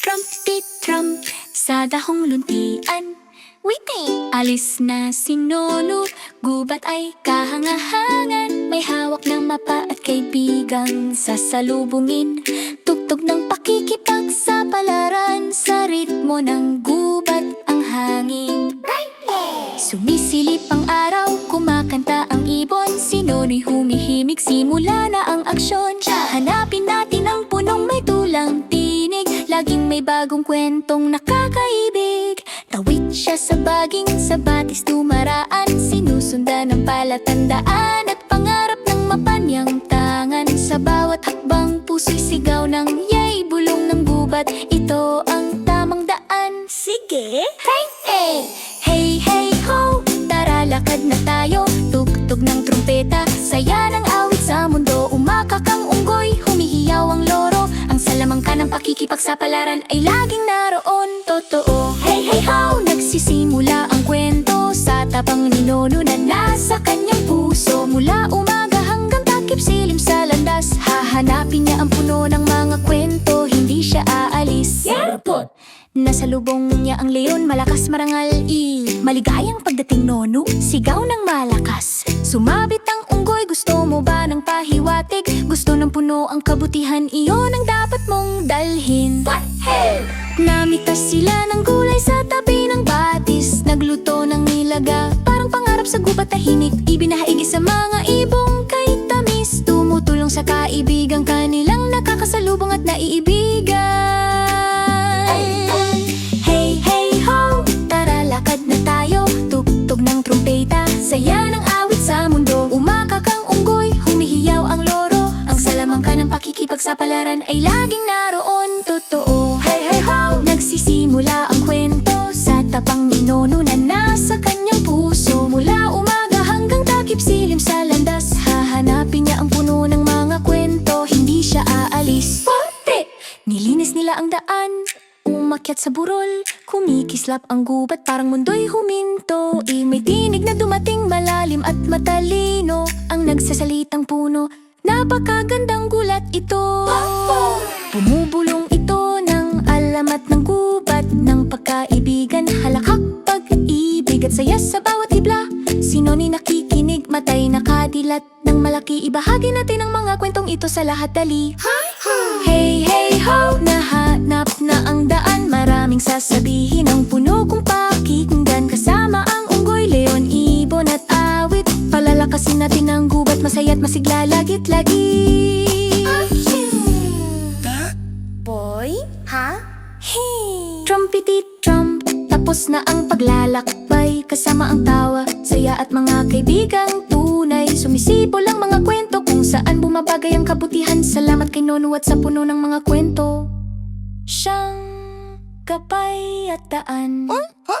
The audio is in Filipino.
Trumpet trump sa dahong luntian. Witi! Alis na si Nono Gubat ay kahangahangan. May hawak na mapa at kaibigang sasalubungin Tugtog ng pakikipagsapalaran Sa ritmo ng gubat ang hangin. Sumisilip ang araw, kumakanta ang ibon. Si Nono'y humihimik, simula na ang aksyon. Hanapin may bagong kwentong nakakaibig Tawid siya sa baging, sa batis tumaraan Sinusundan ng palatandaan At pangarap ng mapanyang tangan Sa bawat hakbang puso'y sigaw ng Yay! Bulong ng gubat, ito ang tamang daan Sige! Hey! Ng pakikipagsapalaran Ay laging naroon Totoo Hey! Hey! Ho! Nagsisimula ang kwento Sa tapang ni Nono na nasa kanyang puso Mula umaga hanggang takip silim sa landas Hahanapin niya ang puno ng mga kwento Hindi siya aalis Nasa lubong niya ang leon, malakas marangal i Maligayang pagdating nono, sigaw ng malakas Sumabit ang unggoy, gusto mo ba ng? Gusto ng puno ang kabutihan, iyon ang dapat mong dalhin. Namitas sila ng gulay sa tabi ng batis. Nagluto ng nilaga, parang pangarap sa gubat tahimik Ibinahaigi sa mga ibong kay tamis. Tumutulong sa kaibigang kanilang nakakasalubong at naiibigan pakikipagsapalaran Ay laging naroon Totoo. Hey, hey, ho! Nagsisimula ang kwento Sa tapang ni Nono na nasa kanyang puso. Mula umaga hanggang takip silim sa landas Hahanapin niya ang puno ng mga kwento. Hindi siya aalis. Forte! Nilinis nila ang daan Umakyat sa burol, kumikislap ang gubat Parang mundo'y huminto. I may tinig na dumating malalim at matalino Ang nagsasalitang puno Napakagandang gulat ito. Bumubulong ito ng alamat ng gubat Ng pagkaibigan, halakhak, pag-ibig at saya sa bawat hibla. Sino ni nakikinig, matay nakadilat Ng malaki, ibahagi natin ang mga kwentong ito sa lahat dali. Hey, hey, ho! Nahanap na ang daan. Maraming sasabihin ang puno Trumpety trump. Tapos na ang paglalakbay. Kasama ang tawa, saya at mga kaibigang tunay. Sumisipol ang mga kwento Kung saan bumabagay ang kabutihan. Salamat kay Nono at sa puno ng mga kwento. Siyang kapay at daan Ha?